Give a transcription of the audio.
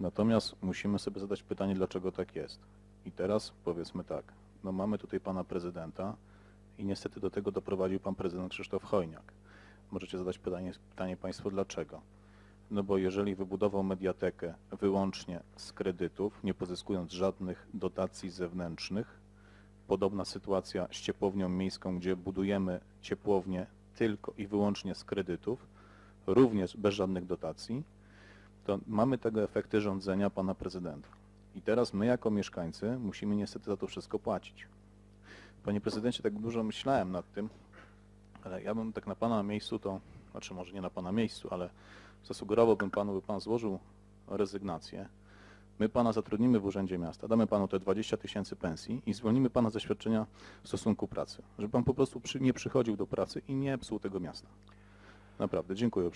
Natomiast musimy sobie zadać pytanie, dlaczego tak jest. I teraz powiedzmy tak, no mamy tutaj pana prezydenta i niestety do tego doprowadził pan prezydent Krzysztof Chojniak. Możecie zadać pytanie, pytanie państwo, dlaczego? No bo jeżeli wybudował mediatekę wyłącznie z kredytów, nie pozyskując żadnych dotacji zewnętrznych, podobna sytuacja z ciepłownią miejską, gdzie budujemy ciepłownię tylko i wyłącznie z kredytów, również bez żadnych dotacji, to mamy tego efekty rządzenia pana prezydenta. I teraz my jako mieszkańcy musimy niestety za to wszystko płacić. Panie prezydencie, tak dużo myślałem nad tym, ale ja bym tak na pana miejscu to, znaczy może nie na pana miejscu, ale zasugerowałbym panu, by pan złożył rezygnację. My pana zatrudnimy w Urzędzie Miasta, damy panu te 20 tysięcy pensji i zwolnimy pana ze świadczenia stosunku pracy, żeby pan po prostu przy, nie przychodził do pracy i nie psuł tego miasta. Naprawdę, dziękuję.